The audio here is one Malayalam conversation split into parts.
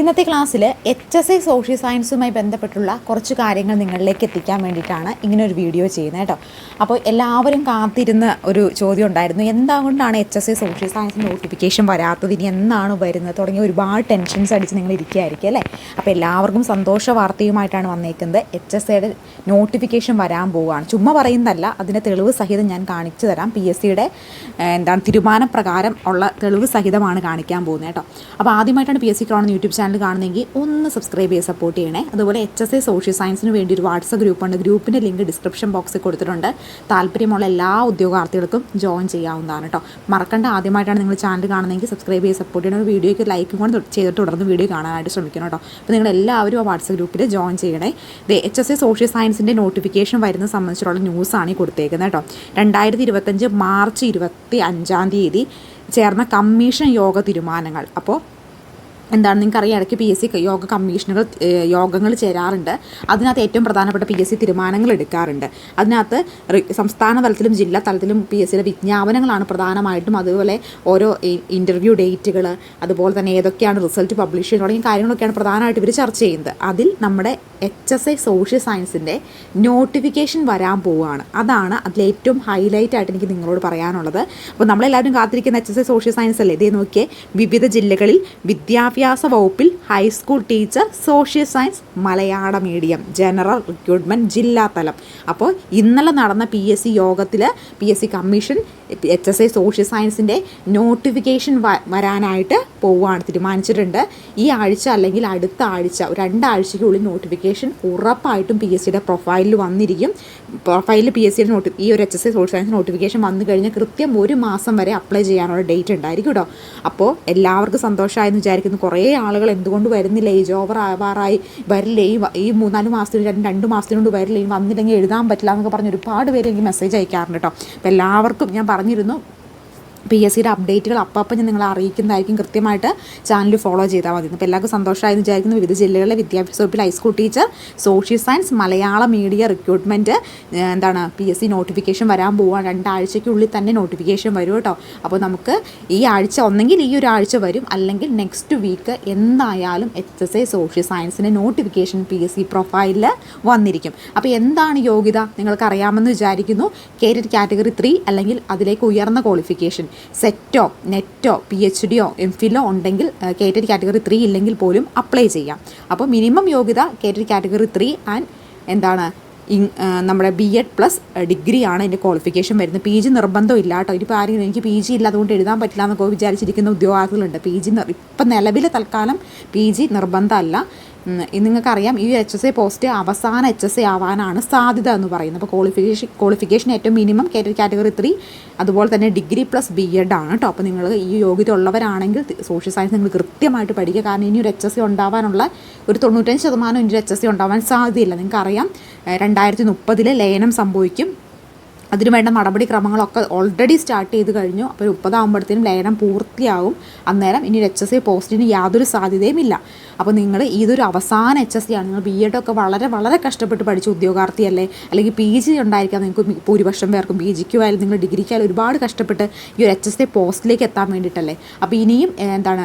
ഇന്നത്തെ ക്ലാസ്സിൽ എച്ച് എസ് ഐ സോഷ്യൽ സയൻസുമായി ബന്ധപ്പെട്ടുള്ള കുറച്ച് കാര്യങ്ങൾ നിങ്ങളിലേക്ക് എത്തിക്കാൻ വേണ്ടിയിട്ടാണ് ഇങ്ങനെ ഒരു വീഡിയോ ചെയ്യുന്നത് കേട്ടോ. അപ്പോൾ എല്ലാവരും കാത്തിരുന്ന ഒരു ചോദ്യം ഉണ്ടായിരുന്നു. എന്തുകൊണ്ടാണ് H S I social science notification വരാത്തത്? ഇനി എന്നാണ് വരുന്നത്? തുടങ്ങിയ ഒരുപാട് ടെൻഷൻസ് അടിച്ച് നിങ്ങൾ ഇരിക്കുകയായിരിക്കും അല്ലേ? അപ്പോൾ എല്ലാവർക്കും സന്തോഷ വാർത്തയുമായിട്ടാണ് വന്നേക്കുന്നത്. എച്ച് എസ് ഐയുടെ നോട്ടിഫിക്കേഷൻ വരാൻ പോവുകയാണ്. ചുമ്മാ പറയുന്നതല്ല അതിന്റെ തെളിവ് സഹിതം ഞാൻ കാണിച്ചു തരാം. പി എസ് സിയുടെ എന്താണ് തീരുമാനപ്രകാരം ഉള്ള തെളിവ് സഹിതമാണ് കാണിക്കാൻ പോകുന്നത് കേട്ടോ. അപ്പോൾ ആദ്യമായിട്ടാണ് പി എസ് സി കാണുന്ന യൂട്യൂബ് ചാനൽ കാണുന്നെങ്കിൽ ഒന്ന് സബ്സ്ക്രൈബ് ചെയ്ത് സപ്പോർട്ട് ചെയ്യണേ. അതുപോലെ എച്ച് എസ് എ സോഷ്യൽ സയൻസിന് വേണ്ടി ഒരു വാട്സപ്പ് ഗ്രൂപ്പുണ്ട് ഗ്രൂപ്പിന്റെ ലിങ്ക് ഡിസ്ക്രിപ്ഷൻ ബോക്സിൽ കൊടുത്തിട്ടുണ്ട്. താല്പര്യമുള്ള എല്ലാ ഉദ്യോഗാർത്ഥികൾക്കും ജോയിൻ ചെയ്യാവുന്നതാണ് കേട്ടോ മറക്കണ്ട. ആദ്യമായിട്ടാണ് നിങ്ങൾ ചാനൽ കാണുന്നതെങ്കിൽ സബ്സ്ക്രൈബ് ചെയ്ത് സപ്പോർട്ട് ചെയ്യണം. വീഡിയോയ്ക്ക് ലൈക്കും കൂടെ ചെയ്തിട്ട് തുടർന്ന് വീഡിയോ കാണാനായിട്ട് ശ്രമിക്കണം കേട്ടോ അപ്പോൾ നിങ്ങൾ എല്ലാവരും ആ വാട്സപ്പ് ഗ്രൂപ്പിൽ ജോയിൻ ചെയ്യണേ. ഇത് എച്ച് എസ് എ സോഷ്യൽ സയൻസിന്റെ നോട്ടിഫിക്കേഷൻ വരുന്ന സംബന്ധിച്ചുള്ള ന്യൂസാണ് ഈ കൊടുത്തേക്കുന്നത് കേട്ടോ രണ്ടായിരത്തി ഇരുപത്തഞ്ച് മാർച്ച് ഇരുപത്തി അഞ്ചാം തീയതി ചേർന്ന കമ്മീഷൻ യോഗ തീരുമാനങ്ങൾ. അപ്പോൾ എന്താണ് നിങ്ങൾക്കറിയാം ഇടയ്ക്ക് പി എസ് സി യോഗ കമ്മീഷനുകൾ യോഗങ്ങൾ ചേരാറുണ്ട്. അതിനകത്ത് ഏറ്റവും പ്രധാനപ്പെട്ട പി എസ് സി തീരുമാനങ്ങൾ എടുക്കാറുണ്ട്. അതിനകത്ത് സംസ്ഥാന തലത്തിലും ജില്ലാ തലത്തിലും പി എസ് സിയുടെ വിജ്ഞാപനങ്ങളാണ് പ്രധാനമായിട്ടും. അതുപോലെ ഓരോ ഇന്റർവ്യൂ ഡേറ്റുകൾ അതുപോലെ തന്നെ ഏതൊക്കെയാണ് റിസൾട്ട് പബ്ലിഷ് ചെയ്യുന്നത് തുടങ്ങിയ കാര്യങ്ങളൊക്കെയാണ് പ്രധാനമായിട്ട് ഇവർ ചർച്ച ചെയ്യുന്നത്. അതിൽ നമ്മുടെ എച്ച് എസ് ഐ സോഷ്യൽ സയൻസിന്റെ നോട്ടിഫിക്കേഷൻ വരാൻ പോവുകയാണ്. അതാണ് അതിൽ ഏറ്റവും ഹൈലൈറ്റ് ആയിട്ട് എനിക്ക് നിങ്ങളോട് പറയാനുള്ളത്. അപ്പോൾ നമ്മളെല്ലാവരും കാത്തിരിക്കുന്ന H S I social science അല്ലേ? ഇതേ നോക്കിയേ വിവിധ ജില്ലകളിൽ വിദ്യാഭ്യാസ വകുപ്പിൽ high school teacher social science Malayala medium general recruitment ജില്ലാ തലം. അപ്പോൾ ഇന്നലെ നടന്ന പി എസ് സി യോഗത്തിൽ P S C commission H S I social സയൻസിന്റെ നോട്ടിഫിക്കേഷൻ വരാനായിട്ട് പോവുകയാണ് തീരുമാനിച്ചിട്ടുണ്ട്. ഈ ആഴ്ച അല്ലെങ്കിൽ അടുത്ത ആഴ്ച രണ്ടാഴ്ചയ്ക്കുള്ളിൽ നോട്ടിഫിക്കേഷൻ ഉറപ്പായിട്ടും പി എസ് സിയുടെ പ്രൊഫൈലിൽ വന്നിരിക്കും. പ്രൊഫൈലിൽ പി എസ് സിയുടെ നോട്ടി ഈ ഒരു H S I social science notification വന്നു കഴിഞ്ഞാൽ കൃത്യം ഒരു മാസം വരെ അപ്ലൈ ചെയ്യാനുള്ള ഡേറ്റ് ഉണ്ടായിരിക്കും കേട്ടോ. അപ്പോൾ എല്ലാവർക്കും സന്തോഷമായെന്ന് വിചാരിക്കുന്നു. കുറേ ആളുകൾ എന്തുകൊണ്ട് വരുന്നില്ല? ഏജ് ഓവർ ആവാറായി വരില്ല? ഈ ഈ മൂന്നാൽ മാസത്തിന് രണ്ട് രണ്ട് മാസത്തിനുകൊണ്ട് വരില്ല? ഈ വന്നില്ലെങ്കിൽ എഴുതാൻ പറ്റില്ല എന്നൊക്കെ പറഞ്ഞ് ഒരുപാട് പേര് എനിക്ക് മെസ്സേജ് അയക്കാറുണ്ട് കേട്ടോ. അപ്പോൾ എല്ലാവർക്കും ഞാൻ പറഞ്ഞിരുന്നു പി എസ് സിയുടെ അപ്ഡേറ്റുകൾ അപ്പം ഞാൻ നിങ്ങളെ അറിയിക്കുന്നതായിരിക്കും. കൃത്യമായിട്ട് ചാനൽ ഫോളോ ചെയ്താൽ മതി. അപ്പോൾ എല്ലാവർക്കും സന്തോഷമായെന്ന് വിചാരിക്കുന്നു. വിവിധ ജില്ലകളിലെ വിദ്യാഭ്യാസ വകുപ്പിൽ high school teacher social science Malayala media recruitment എന്താണ് പി എസ് സി നോട്ടിഫിക്കേഷൻ വരാൻ പോവുകയാണ് രണ്ടാഴ്ചയ്ക്കുള്ളിൽ തന്നെ നോട്ടിഫിക്കേഷൻ വരും കേട്ടോ. അപ്പോൾ നമുക്ക് ഈ ആഴ്ച ഒന്നെങ്കിൽ ഈ ഒരു ആഴ്ച വരും. അല്ലെങ്കിൽ നെക്സ്റ്റ് വീക്ക് എന്തായാലും എച്ച് എസ് ഐ സോഷ്യൽ സയൻസിന്റെ നോട്ടിഫിക്കേഷൻ പി എസ് സി പ്രൊഫൈലിൽ വന്നിരിക്കും. അപ്പോൾ എന്താണ് യോഗ്യത? നിങ്ങൾക്ക് അറിയാമെന്ന് വിചാരിക്കുന്നു കേരറ്റ് കാറ്റഗറി ത്രീ അല്ലെങ്കിൽ അതിലേക്ക് ഉയർന്ന ക്വാളിഫിക്കേഷൻ സെറ്റോ നെറ്റോ പി എച്ച് ഡിയോ എം ഫിലോ ഉണ്ടെങ്കിൽ കേറ്റഡ് കാറ്റഗറി ത്രീ ഇല്ലെങ്കിൽ പോലും അപ്ലൈ ചെയ്യാം. അപ്പോൾ മിനിമം യോഗ്യത കേറ്റഡ് കാറ്റഗറി ത്രീ ആൻഡ് എന്താണ് നമ്മുടെ ബി എഡ് പ്ലസ് ഡിഗ്രിയാണ് എന്റെ ക്വാളിഫിക്കേഷൻ വരുന്നത്. പി ജി നിർബന്ധമില്ല കേട്ടോ. ഇനിയിപ്പോൾ ആരെങ്കിലും എനിക്ക് പി ജി ഇല്ല അതുകൊണ്ട് എഴുതാൻ പറ്റില്ല എന്നൊക്കെ വിചാരിച്ചിരിക്കുന്ന ഉദ്യോഗാർത്ഥികളുണ്ട്. പി ജി ഇപ്പം നിലവിലെ തൽക്കാലം പി ജി നിർബന്ധമല്ല. നിങ്ങൾക്കറിയാം ഈ എച്ച് എസ് എ പോസ്റ്റ് അവസാന എച്ച് എസ് എ ആവാനാണ് സാധ്യത എന്ന് പറയുന്നത്. അപ്പോൾ ക്വാളിഫിക്കേഷൻ ക്വാളിഫിക്കേഷൻ ഏറ്റവും മിനിമം കാറ്റഗറി ത്രീ അതുപോലെ തന്നെ ഡിഗ്രി പ്ലസ് ബി എഡ് ആണ് കേട്ടോ അപ്പോൾ നിങ്ങൾ ഈ യോഗ്യത ഉള്ളവരാണെങ്കിൽ സോഷ്യൽ സയൻസ് നിങ്ങൾ കൃത്യമായിട്ട് പഠിക്കുക. കാരണം ഇനി ഒരു എച്ച് എസ് സി ഉണ്ടാവാനുള്ള ഒരു തൊണ്ണൂറ്റഞ്ച് ശതമാനം ഇനി ഒരു എച്ച് എസ് സി ഉണ്ടാവാൻ സാധ്യതയില്ല. നിങ്ങൾക്കറിയാം രണ്ടായിരത്തി മുപ്പതിൽ ലയനം സംഭവിക്കും. അതിനു വേണ്ട നടപടിക്രമങ്ങളൊക്കെ ഓൾറെഡി സ്റ്റാർട്ട് ചെയ്ത് കഴിഞ്ഞു. അപ്പോൾ മുപ്പതാകുമ്പോഴത്തേനും ലയനം പൂർത്തിയാവും അന്നേരം ഇനി ഒരു എച്ച് എസ് സി പോസ്റ്റിന് യാതൊരു സാധ്യതയും ഇല്ല. അപ്പോൾ നിങ്ങൾ ഇതൊരു അവസാന എച്ച് എസ് സി ആണ്. നിങ്ങൾ ബി എഡ് ഒക്കെ വളരെ വളരെ കഷ്ടപ്പെട്ട് പഠിച്ച ഉദ്യോഗാർത്ഥിയല്ലേ? അല്ലെങ്കിൽ പി ജി ഉണ്ടായിരിക്കാം നിങ്ങൾക്ക് ഭൂരിപക്ഷം പേർക്കും പി ജിക്കുമായാലും നിങ്ങൾ ഡിഗ്രിക്കായാലും ഒരുപാട് കഷ്ടപ്പെട്ട് ഈ ഒരു എച്ച് എസ് സി പോസ്റ്റിലേക്ക് എത്താൻ വേണ്ടിയിട്ടല്ലേ? അപ്പോൾ ഇനിയും എന്താണ്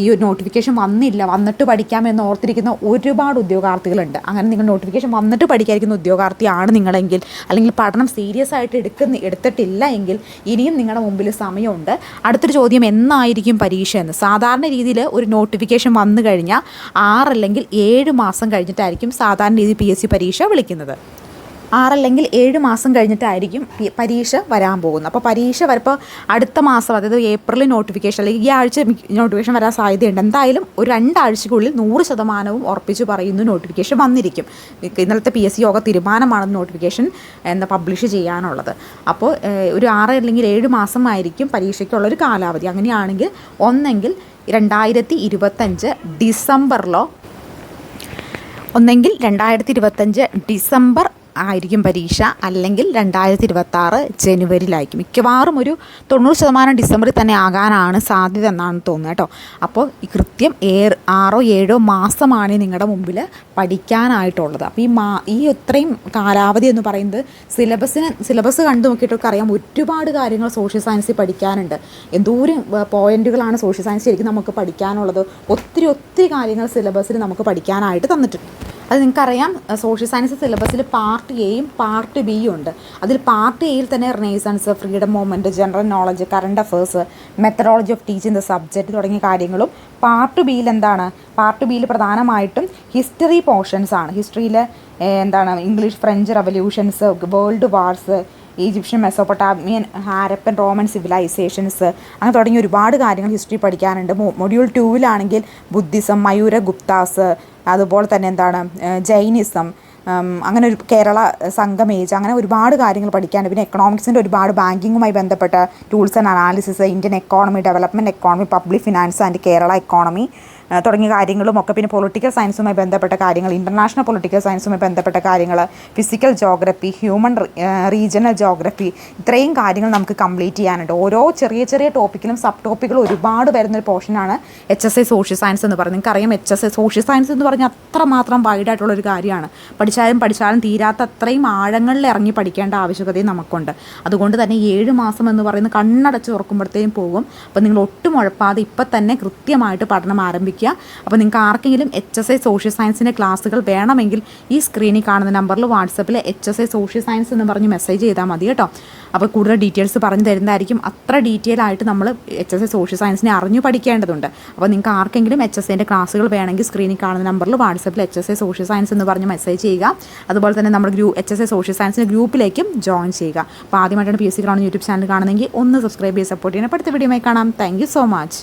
ഈ ഒരു നോട്ടിഫിക്കേഷൻ വന്നില്ല. വന്നിട്ട് പഠിക്കാമെന്ന് ഓർത്തിരിക്കുന്ന ഒരുപാട് ഉദ്യോഗാർത്ഥികളുണ്ട്. അങ്ങനെ നിങ്ങൾ നോട്ടിഫിക്കേഷൻ വന്നിട്ട് പഠിക്കാതിരിക്കുന്ന ഉദ്യോഗാർത്ഥിയാണ് നിങ്ങളെങ്കിൽ അല്ലെങ്കിൽ പഠനം സീരിയസ് ആയിട്ട് എടുക്കുന്ന എടുത്തിട്ടില്ല എങ്കിൽ ഇനിയും നിങ്ങളുടെ മുമ്പിൽ സമയമുണ്ട്. അടുത്തൊരു ചോദ്യം എന്നായിരിക്കും പരീക്ഷ എന്ന്? സാധാരണ രീതിയിൽ ഒരു നോട്ടിഫിക്കേഷൻ വന്നു കഴിഞ്ഞാൽ ആറല്ലെങ്കിൽ ഏഴ് മാസം കഴിഞ്ഞിട്ടായിരിക്കും സാധാരണ രീതിയിൽ പി എസ് സി പരീക്ഷ വിളിക്കുന്നത്. ആറല്ലെങ്കിൽ ഏഴ് മാസം കഴിഞ്ഞിട്ടായിരിക്കും പരീക്ഷ വരാൻ പോകുന്നത്. അപ്പോൾ പരീക്ഷ വരപ്പോൾ അടുത്ത മാസം അതായത് ഏപ്രിൽ നോട്ടിഫിക്കേഷൻ അല്ലെങ്കിൽ ഈ ആഴ്ച നോട്ടിഫിക്കേഷൻ വരാൻ സാധ്യതയുണ്ട്. എന്തായാലും ഒരു രണ്ടാഴ്ചക്കുള്ളിൽ നൂറ് ശതമാനവും ഉറപ്പിച്ച് പറയുന്നു നോട്ടിഫിക്കേഷൻ വന്നിരിക്കും. ഇന്നലത്തെ പി എസ് സി യോഗ തീരുമാനമാണ് നോട്ടിഫിക്കേഷൻ എന്താ പബ്ലിഷ് ചെയ്യാനുള്ളത്. അപ്പോൾ ഒരു ആറ് അല്ലെങ്കിൽ ഏഴ് മാസമായിരിക്കും പരീക്ഷയ്ക്കുള്ള ഒരു കാലാവധി. അങ്ങനെയാണെങ്കിൽ ഒന്നെങ്കിൽ രണ്ടായിരത്തി ഇരുപത്തഞ്ച് ഡിസംബറിലോ ഒന്നെങ്കിൽ രണ്ടായിരത്തി ഇരുപത്തഞ്ച് ഡിസംബർ ആയിരിക്കും പരീക്ഷ അല്ലെങ്കിൽ രണ്ടായിരത്തി ഇരുപത്തി ആറ് ജനുവരിയിലായിരിക്കും. മിക്കവാറും ഒരു തൊണ്ണൂറ് ശതമാനം ഡിസംബറിൽ തന്നെ ആകാനാണ് സാധ്യത എന്നാണ് തോന്നുന്നത് കേട്ടോ. അപ്പോൾ ഈ കൃത്യം ഏ ആറോ ഏഴോ മാസമാണ് നിങ്ങളുടെ മുമ്പിൽ പഠിക്കാനായിട്ടുള്ളത്. അപ്പോൾ ഈ മാ ഈ ഇത്രയും കാലാവധി എന്ന് പറയുന്നത് സിലബസിന് സിലബസ് കണ്ടു നോക്കിയിട്ടൊക്കെ അറിയാം. ഒരുപാട് കാര്യങ്ങൾ സോഷ്യൽ സയൻസിൽ പഠിക്കാനുണ്ട്. എന്തോരം പോയിന്റുകളാണ് സോഷ്യൽ സയൻസ് ശരിക്കും നമുക്ക് പഠിക്കാനുള്ളത്. ഒത്തിരി ഒത്തിരി കാര്യങ്ങൾ സിലബസിൽ നമുക്ക് പഠിക്കാനായിട്ട് തന്നിട്ടുണ്ട്. അത് നിങ്ങൾക്കറിയാം സോഷ്യൽ സയൻസ് സിലബസിൽ പാർട്ട് എയും പാർട്ട് ബിയും ഉണ്ട്. അതിൽ പാർട്ട് എയിൽ തന്നെ renaissance freedom movement general knowledge current affairs methodology of teaching the subject തുടങ്ങിയ കാര്യങ്ങളും പാർട്ട് ബിയിൽ എന്താണ്? പാർട്ട് ബിയിൽ പ്രധാനമായിട്ടും ഹിസ്റ്ററി പോർഷൻസ് ആണ്. ഹിസ്റ്ററിയിലെ എന്താണ്? English French revolutions world wars Egyptian Mesopotamian Harappan Roman civilisations അങ്ങനെ തുടങ്ങി ഒരുപാട് കാര്യങ്ങൾ ഹിസ്റ്ററി പഠിക്കാനുണ്ട്. മൊഡ്യൂൾ ടൂവിലാണെങ്കിൽ ബുദ്ധിസം മയൂര ഗുപ്താസ് അതുപോലെ തന്നെ എന്താണ് ജൈനിസം അങ്ങനെ ഒരു കേരള സംഘം ഏജ് അങ്ങനെ ഒരുപാട് കാര്യങ്ങൾ പഠിക്കാനുണ്ട്. പിന്നെ എക്കണോമിക്സിന്റെ ഒരുപാട് ബാങ്കിങ്ങുമായി ബന്ധപ്പെട്ട tools and analysis Indian economy development economy public finance and Kerala economy തുടങ്ങിയ കാര്യങ്ങളും ഒക്കെ പിന്നെ പൊളിറ്റിക്കൽ സയൻസുമായി ബന്ധപ്പെട്ട കാര്യങ്ങൾ ഇന്റർനാഷണൽ പൊളിറ്റിക്കൽ സയൻസുമായി ബന്ധപ്പെട്ട കാര്യങ്ങൾ physical geography human regional geography ഇത്രയും കാര്യങ്ങൾ നമുക്ക് കംപ്ലീറ്റ് ചെയ്യാനുണ്ട്. ഓരോ ചെറിയ ചെറിയ ടോപ്പിക്കിലും സബ് ടോപ്പിക്കുകളും ഒരുപാട് വരുന്നൊരു പോർഷനാണ് H S I social science എന്ന് പറയുന്നത്. നിങ്ങൾക്കറിയാം H S I social science എന്ന് പറഞ്ഞാൽ അത്രമാത്രം വൈഡായിട്ടുള്ളൊരു കാര്യമാണ്. പഠിച്ചാലും പഠിച്ചാലും തീരാത്ത അത്രയും ആഴങ്ങളിൽ ഇറങ്ങി പഠിക്കേണ്ട ആവശ്യകതയും നമുക്കുണ്ട്. അതുകൊണ്ട് തന്നെ ഏഴ് മാസം എന്ന് പറയുന്നത് കണ്ണടച്ച് തുറക്കുമ്പോഴത്തേക്കും പോകും. അപ്പോൾ നിങ്ങൾ ഒട്ടും ഉഴപ്പാതെ ഇപ്പം തന്നെ കൃത്യമായിട്ട് പഠനം ആരംഭിക്കുക അപ്പോൾ നിങ്ങൾക്ക് ആർക്കെങ്കിലും എച്ച് എസ് ഐ സോഷ്യൽ സയൻസിന്റെ ക്ലാസ്സുകൾ വേണമെങ്കിൽ ഈ സ്ക്രീനിൽ കാണുന്ന നമ്പറിൽ വാട്സപ്പിൽ H S I social science എന്ന് പറഞ്ഞ് മെസ്സേജ് ചെയ്താൽ മതി കേട്ടോ. അപ്പോൾ കൂടുതൽ ഡീറ്റെയിൽസ് പറഞ്ഞു തരുന്നതായിരിക്കും. അത്ര ഡീറ്റെയിൽ ആയിട്ട് നമ്മൾ എച്ച് എസ് ഐ സോഷ്യൽ സയൻസിനെ അറിഞ്ഞു പഠിക്കേണ്ടതുണ്ട്. അപ്പോൾ നിങ്ങൾക്ക് ആർക്കെങ്കിലും എച്ച് എസ് ഐന്റെ ക്ലാസ്സുകൾ വേണമെങ്കിൽ സ്ക്രീനിൽ കാണുന്ന നമ്പറിൽ വാട്സപ്പിൽ H S I social science എന്ന് പറഞ്ഞ് മെസ്സേജ് ചെയ്യുക. അതുപോലെ തന്നെ നമ്മുടെ ഗ്രൂ എച്ച് എസ് ഐ സോഷ്യൽ സയൻസിന്റെ ഗ്രൂപ്പിലേക്കും ജോയിൻ ചെയ്യുക. അപ്പോൾ ആദ്യമായിട്ടാണ് P S C ground YouTube channel കാണുന്നെങ്കിൽ ഒന്ന് സബ്സ്ക്രൈബ് ചെയ്ത് സപ്പോർട്ട് ചെയ്യണം. അടുത്ത വീഡിയോമായി കാണാം. Thank so much